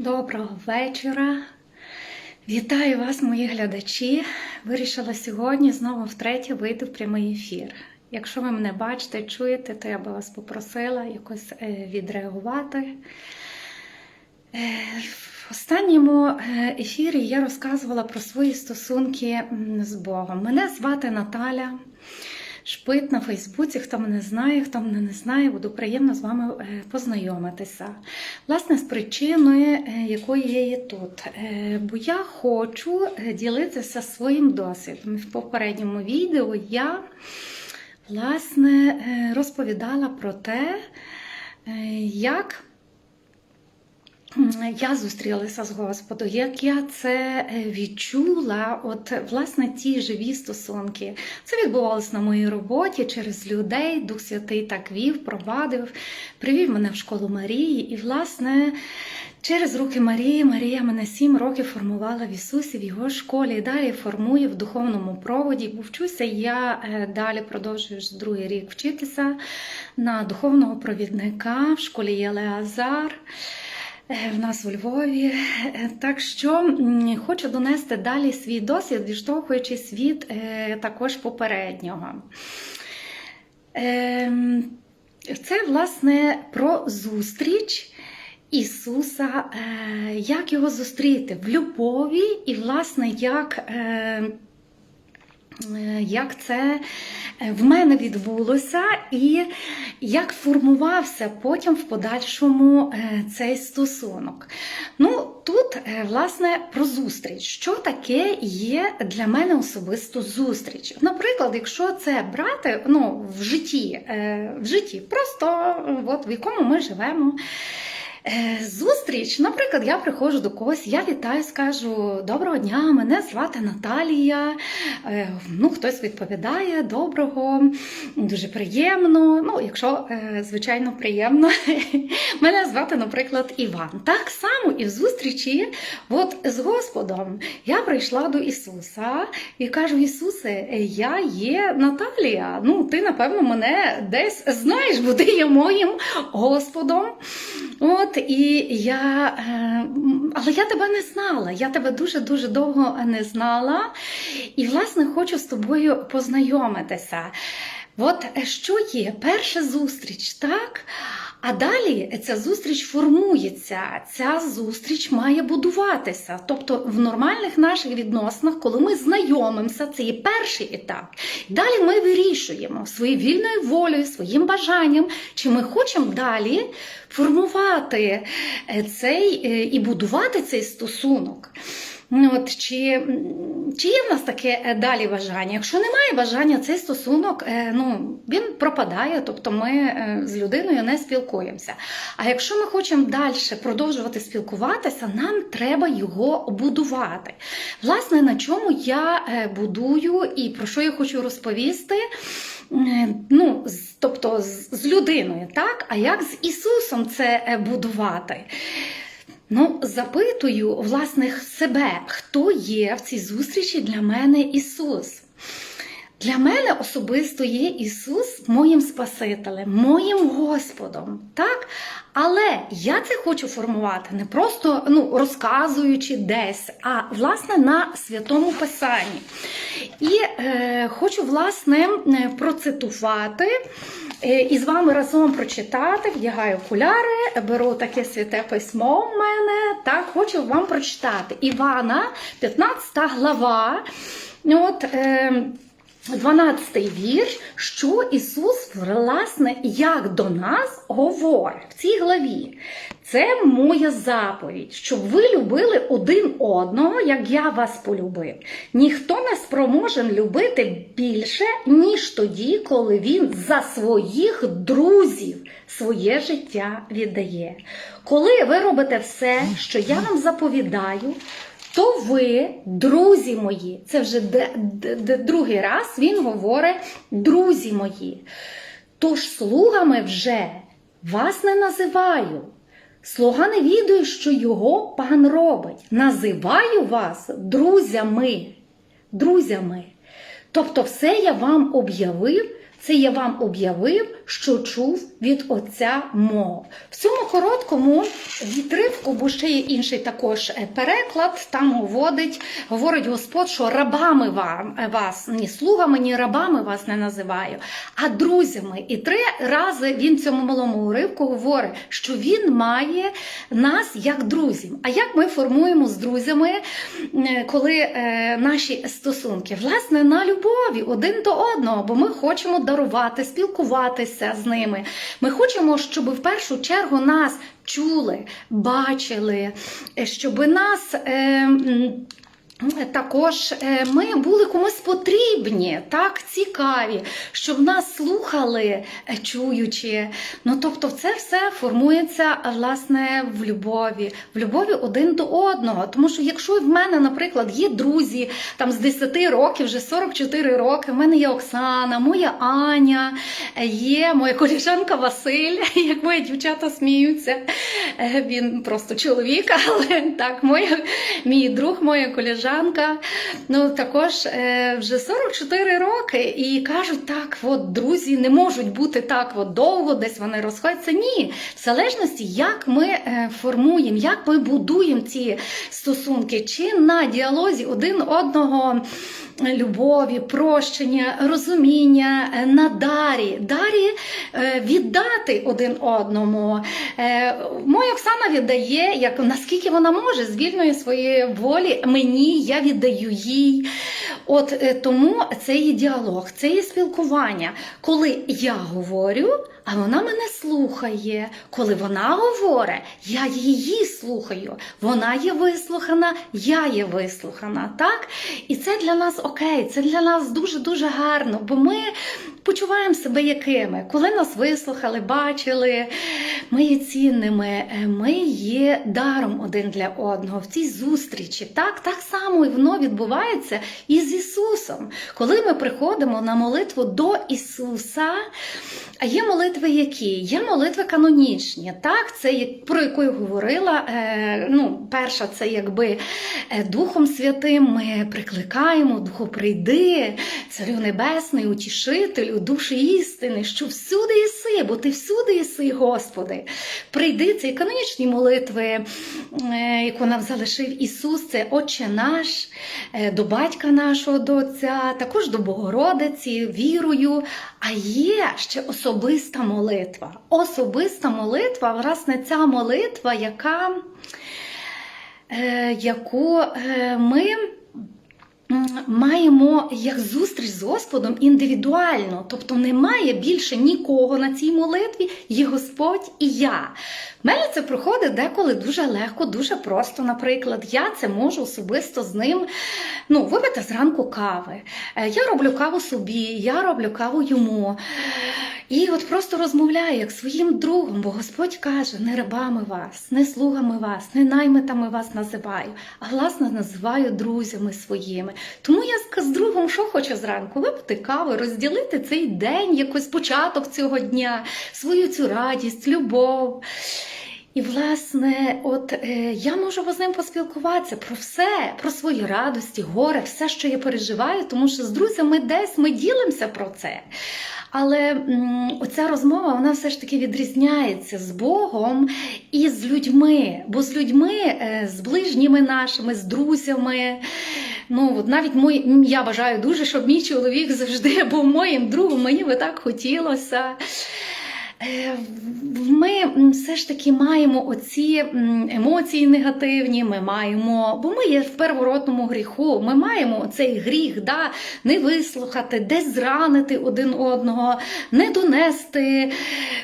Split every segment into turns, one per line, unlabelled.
Доброго вечора. Вітаю вас, мої глядачі. Вирішила сьогодні знову втретє вийти в прямий ефір. Якщо ви мене бачите, чуєте, то я би вас попросила якось е, відреагувати. Е, В останньому е, ефірі я розказувала про свої стосунки з Богом. Мене звати Наталя. Шпит на Фейсбуці, хто мене знає, хто мене не знає, буду приємно з вами е, познайомитися. Власне, з причиною, е, якої я є тут. Е, Бо я хочу ділитися своїм досвідом. В попередньому відео я власне розповідала про те, як я зустрілася з Господом, як я це е, відчула, от власне ті живі стосунки. Це відбувалося на моїй роботі через людей. Дух Святий так вів, провадив, привів мене в школу Марії. І, власне, через руки Марії Марія мене сім років формувала в Ісусі в його школі. І далі формує в духовному проводі. Бо вчуся я е, далі продовжую другий рік вчитися на духовного провідника в школі Єлеазар. Е, в нас у Львові. Е, Так що хочу донести далі свій досвід, відштовхуючись від е, також попереднього. Це, власне, про зустріч Ісуса, е, як його зустріти в любові, і, власне, як. Е, як це е, в мене відбулося, і як формувався потім в подальшому е, цей стосунок. Ну, тут, власне, про зустріч. Що таке є для мене особисто зустріч? Наприклад, якщо це брати ну, в житті, в житті, просто от, в якому ми живемо. Е, Зустріч, наприклад, я приходжу до когось, я вітаю, скажу доброго дня, мене звати Наталія. Е, Ну, хтось відповідає доброго, дуже приємно. Ну, якщо, е, звичайно, приємно. Мене звати, наприклад, Іван. Так само і в зустрічі от, з Господом я прийшла до Ісуса і кажу: Ісусе, я є Наталія. Ну, ти, напевно, мене десь знаєш, бо ти є моїм Господом. От і я, е, але я тебе не знала. Я тебе дуже дуже довго не знала. І, власне, хочу з тобою познайомитися. От е, що є перша зустріч, так? А далі ця зустріч формується, ця зустріч має будуватися. Тобто в нормальних наших відносинах, коли ми знайомимося, це є перший етап. Далі ми вирішуємо своєю вільною волею, своїм бажанням, чи ми хочемо далі формувати е, цей е, і будувати цей стосунок. Ну, От, чи, чи є в нас таке е, далі бажання? Якщо немає бажання, цей стосунок е, ну, він пропадає, тобто ми е, з людиною не спілкуємося. А якщо ми хочемо далі продовжувати спілкуватися, нам треба його будувати. Власне, на чому я будую і про що я хочу розповісти. Ну, тобто з, людиною, так? А як з Ісусом це будувати? Ну, запитую власне себе, хто є в цій зустрічі для мене Ісус. Для мене особисто є Ісус моїм Спасителем, моїм Господом. Так? Але я це хочу формувати не просто ну, розказуючи десь, а власне на святому Писанні. І е, хочу власне е, процитувати е, і з вами разом прочитати. Вдягаю окуляри, беру таке святе письмо в мене. Так, хочу вам прочитати. Івана, 15 глава. От, е, 12 вірш, що Ісус, власне, як до нас говорить в цій главі. Це моя заповідь, щоб ви любили один одного, як я вас полюбив. Ніхто не спроможен любити більше, ніж тоді, коли він за своїх друзів своє життя віддає. Коли ви робите все, що я вам заповідаю, то ви, друзі мої, це вже другий раз він говорить, друзі мої. Тож слугами вже вас не називаю. Слуга не відує, що його пан робить. Називаю вас друзями. Друзями. Тобто, все я вам об'явив Це я вам об'явив, що чув від Отця мов. В цьому короткому відривку, бо ще є інший також е, переклад, там говорить, говорить Господь, що рабами вам, е, вас, ні слугами, ні рабами вас не називаю, а друзями. І три рази він в цьому малому уривку говорить, що він має нас як друзів. А як ми формуємо з друзями, е, коли е, наші стосунки? Власне, на любові один до одного, бо ми хочемо дарувати, спілкуватися з ними. Ми хочемо, щоб в першу чергу нас чули, бачили, е, щоб нас. Е, також е, ми були комусь потрібні, так, цікаві, щоб нас слухали, е, чуючи. Ну, тобто, це все формується власне в любові, в любові один до одного. Тому що якщо в мене, наприклад, є друзі там з 10 років, вже 44 роки, в мене є Оксана, моя Аня, є моя коліжанка Василь, як мої дівчата сміються. Е, Він просто чоловік, але так, моя, мій друг, моя коліжанка. Ну також е, вже 44 роки, і кажуть, так, от друзі не можуть бути так от довго, десь вони розходяться. Ні, в залежності, як ми е, формуємо, як ми будуємо ці стосунки, чи на діалозі один одного. Любові, прощення, розуміння е, на дарі, дарі е, віддати один одному. Е, Моя Оксана віддає, як наскільки вона може, з вільної своєї волі мені, я віддаю їй. От е, тому це є діалог, це є спілкування. Коли я говорю, а вона мене слухає. Коли вона говорить, я її слухаю. Вона є вислухана, я є вислухана. Так? І це для нас окей, це для нас дуже-дуже гарно, бо ми почуваємо себе якими. Коли нас вислухали, бачили, ми є цінними, е, ми є даром один для одного в цій зустрічі. Так, так само і воно відбувається і з Ісусом. Коли ми приходимо на молитву до Ісуса, а є молитви, які? Є молитви канонічні. Так, це про яку я говорила. Е, ну, перша, це якби е, Духом Святим ми прикликаємо, Духу прийди, Царю Небесний, утішителю, душі істини, що всюди єси, бо ти всюди єси, Господи. Прийди, це канонічні молитви, е, яку нам залишив Ісус, це Отче наш, е, до батька нашого до Отця, також до Богородиці, вірою. А є ще особиста молитва. Особиста молитва, власне, ця молитва, яка, е, яку ми. Маємо як зустріч з Господом індивідуально, тобто немає більше нікого на цій молитві, є Господь і я. В мене це проходить деколи дуже легко, дуже просто. Наприклад, я це можу особисто з ним ну, випити зранку кави. Е, Я роблю каву собі, я роблю каву йому. І от просто розмовляю як своїм другом, бо Господь каже: не рабами вас, не слугами вас, не наймитами вас називаю, а власне називаю друзями своїми. Тому я з- другом, що хочу зранку, випити каву, розділити цей день, якось початок цього дня, свою цю радість, любов. І, власне, от е, я можу з ним поспілкуватися про все, про свої радості, горе, все, що я переживаю, тому що з друзями десь ми ділимося про це. Але м, оця розмова вона все ж таки відрізняється з Богом і з людьми. Бо з людьми, е, з ближніми нашими, з друзями. Ну, навіть мой, я бажаю дуже, щоб мій чоловік завжди був моїм другом. Мені би так хотілося. Е, Ми все ж таки маємо оці емоції негативні, ми маємо, бо ми є в первородному гріху, ми маємо цей гріх, да, не вислухати, десь зранити один одного, не донести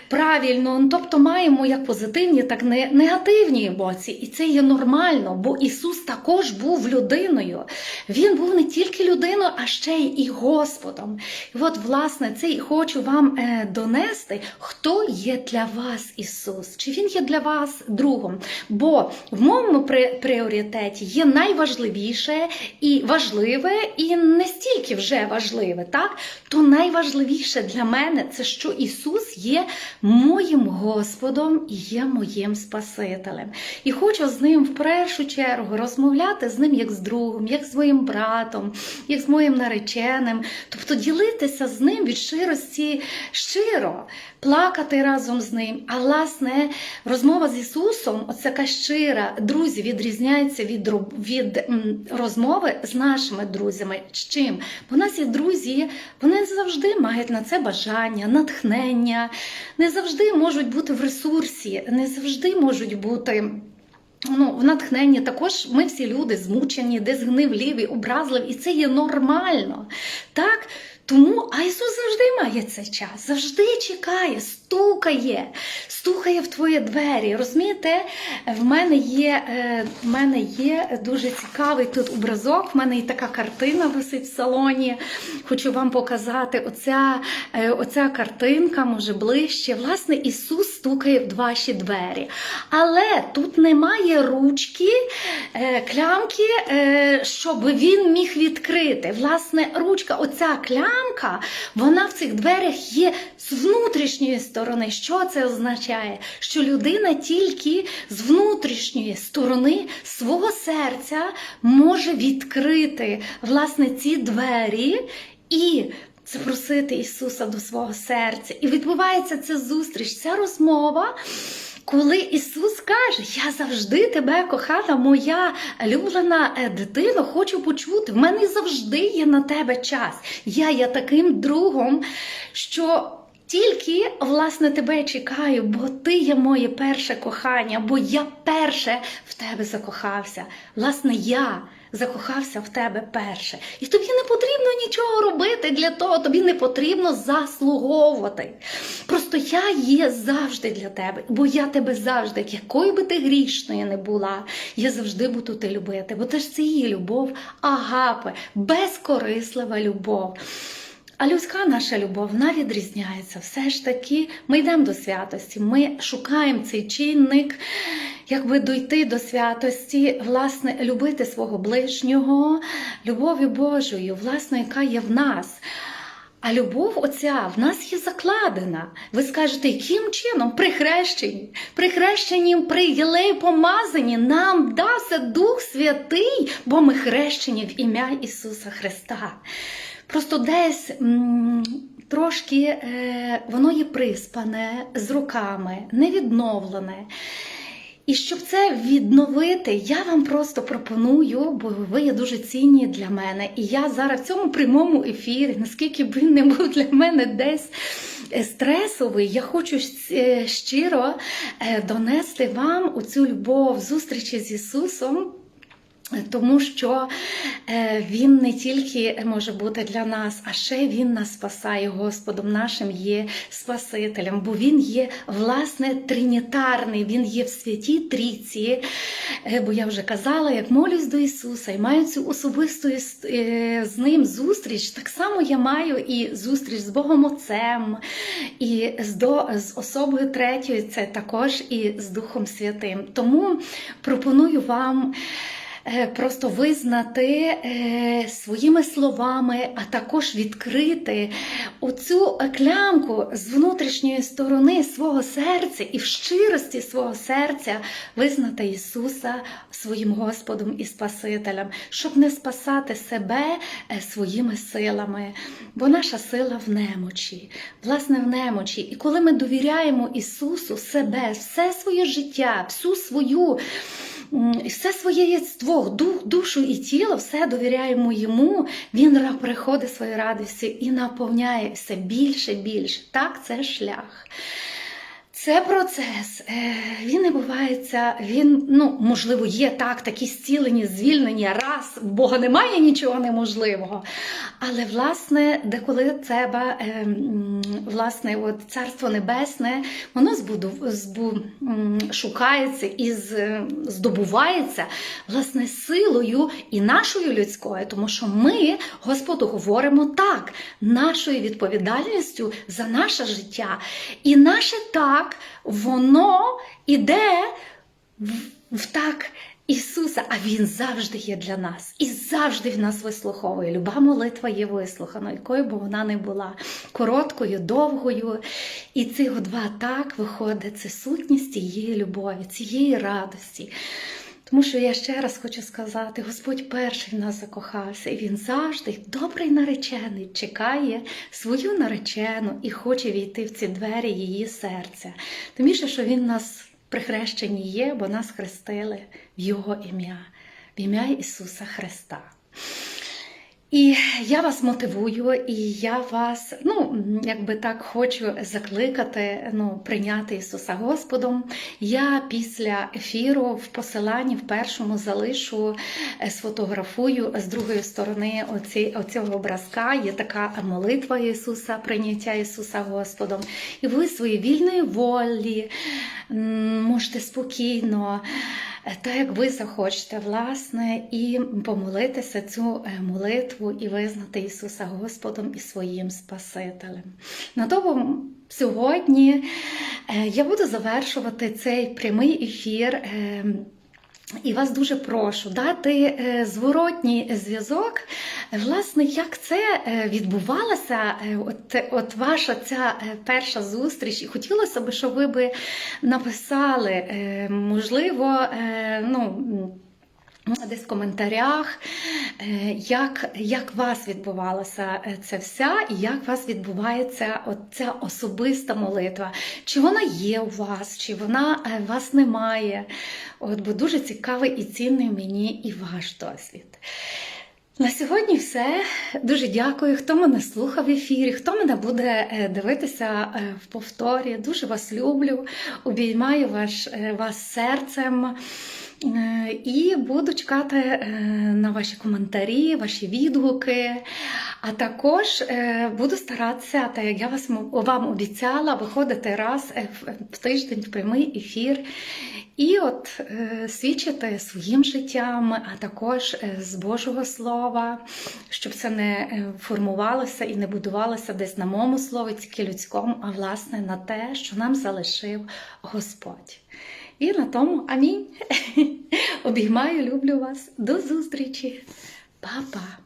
правильно. Ну, Тобто маємо як позитивні, так і негативні емоції. І це є нормально, бо Ісус також був людиною. Він був не тільки людиною, а ще й Господом. І от, власне, це і хочу вам е, донести, хто хто є для вас Ісус? Чи Він є для вас другом? Бо в моєму пріоритеті є найважливіше і важливе, і не стільки вже важливе, так? То найважливіше для мене це що Ісус є моїм Господом і є моїм Спасителем. І хочу з ним в першу чергу розмовляти з ним як з другом, як з моїм братом, як з моїм нареченим. Тобто ділитися з ним від щирості щиро, плакати разом з ним. А власне, розмова з Ісусом, оця щира, друзі, відрізняється від, від розмови з нашими друзями. З чим? Бо у нас є друзі, вони не завжди мають на це бажання, натхнення, не завжди можуть бути в ресурсі, не завжди можуть бути. Ну, в натхненні також ми всі люди змучені, десь гнивливі, образливі, і це є нормально. Так? Тому, а Ісус завжди має цей час, завжди чекає, стукає, стукає в твої двері. Розумієте, в мене є, е, в мене є дуже цікавий тут образок, в мене і така картина висить в салоні. Хочу вам показати оця, е, оця картинка, може ближче. Власне, Ісус стукає в ваші двері. Але тут немає ручки, е, клямки, щоб він міг відкрити. Власне, ручка, оця клямка, вона в цих дверях є з внутрішньої сторони. Що це означає? Що людина тільки з внутрішньої сторони свого серця може відкрити власне ці двері і запросити Ісуса до свого серця. І відбувається ця зустріч, ця розмова. Коли Ісус каже, я завжди тебе кохана, моя улюблена е, дитино, хочу почути. В мене завжди є на тебе час. Я є таким другом, що тільки власне тебе чекаю, бо ти є моє перше кохання, бо я перше в тебе закохався. Власне, я закохався в тебе перше. І тобі не потрібно нічого робити для того, тобі не потрібно заслуговувати. Просто я є завжди для тебе, бо я тебе завжди, якою би ти грішною не була, я завжди буду тебе любити, бо це ж це її любов, агапе, безкорислива любов. А людська наша любов вона відрізняється. Все ж таки, ми йдемо до святості, ми шукаємо цей чинник, якби дойти до святості, власне, любити свого ближнього, любов'ю Божою, власне, яка є в нас. А любов оця в нас є закладена. Ви скажете, яким чином? При хрещенні. При хрещенні, при єлеї помазанні нам дався Дух Святий, бо ми хрещені в ім'я Ісуса Христа. Просто десь м, трошки е, воно є приспане з руками, невідновлене. І щоб це відновити, я вам просто пропоную, бо ви є дуже цінні для мене. І я зараз в цьому прямому ефірі, наскільки б він не був для мене десь е, стресовий, я хочу е, щиро е, донести вам у цю любов зустрічі з Ісусом. Тому що е, він не тільки може бути для нас, а ще він нас спасає Господом нашим є Спасителем, бо Він є власне тринітарний, Він є в святій трійці. Е, Бо я вже казала, як молюсь до Ісуса і маю цю особисту е, з ним зустріч, так само я маю і зустріч з Богом Отцем, і з, особою третьою, це також і з Духом Святим. Тому пропоную вам просто визнати е, своїми словами, а також відкрити оцю клямку з внутрішньої сторони свого серця і в щирості свого серця визнати Ісуса своїм Господом і Спасителем, щоб не спасати себе е, своїми силами. Бо наша сила в немочі, власне, в немочі. І коли ми довіряємо Ісусу себе, все своє життя, всю свою. Все своє єство, дух, душу і тіло, все довіряємо йому. Він приходить своєю радості і наповняє все більше, більше. Так, це шлях. Це процес. Е, Він не бувається, він, ну, можливо, є так, такі зцілені, звільнення, раз, в Бога немає нічого неможливого. Але, власне, деколи треба, е, власне, от Царство Небесне, воно збуду, збу, шукається і здобувається, власне, силою і нашою людською, тому що ми Господу говоримо так, нашою відповідальністю за наше життя. І наше так, воно іде в, так Ісуса, а Він завжди є для нас. І завжди в нас вислуховує. Люба молитва є вислухана, якою б вона не була короткою, довгою. І цих два так виходить це сутність цієї любові, цієї радості. Тому що я ще раз хочу сказати: Господь перший в нас закохався, і Він завжди, добрий наречений, чекає свою наречену і хоче війти в ці двері її серця. Тому що Він нас при хрещенні є, бо нас хрестили в Його ім'я, в ім'я Ісуса Христа. І я вас мотивую, і я вас, ну, якби так хочу закликати, ну, прийняти Ісуса Господом. Я після ефіру в посиланні в першому залишу, е, сфотографую з другої сторони оці, оцього образка. Є така молитва Ісуса, прийняття Ісуса Господом. І ви своєї вільної волі можете спокійно. Так, як ви захочете, власне, і помолитися цю е, молитву і визнати Ісуса Господом і своїм Спасителем. На тому сьогодні е, я буду завершувати цей прямий ефір. І вас дуже прошу дати е, зворотній зв'язок, власне, як це е, відбувалося, е, от, от ваша ця перша зустріч. І хотілося б, щоб ви би написали, можливо, ну. Десь в коментарях, е, як, як вас відбувалася е, це вся, і як вас відбувається ця особиста молитва. Чи вона є у вас, чи вона е, вас немає. От, бо дуже цікавий і цінний мені і ваш досвід. На сьогодні все. Дуже дякую, хто мене слухав в ефірі, хто мене буде дивитися в повторі. Дуже вас люблю, обіймаю ваш, вас серцем. Е, І буду чекати е, на ваші коментарі, ваші відгуки. А також е, буду старатися, так як я вам обіцяла, виходити раз в- тиждень в прямий ефір. І от свідчити своїм життям, а також з Божого Слова, щоб це не формувалося і не будувалося десь на моєму слові, тільки людському, а власне на те, що нам залишив Господь. І на тому амінь. Обіймаю, люблю вас. До зустрічі. Па-па.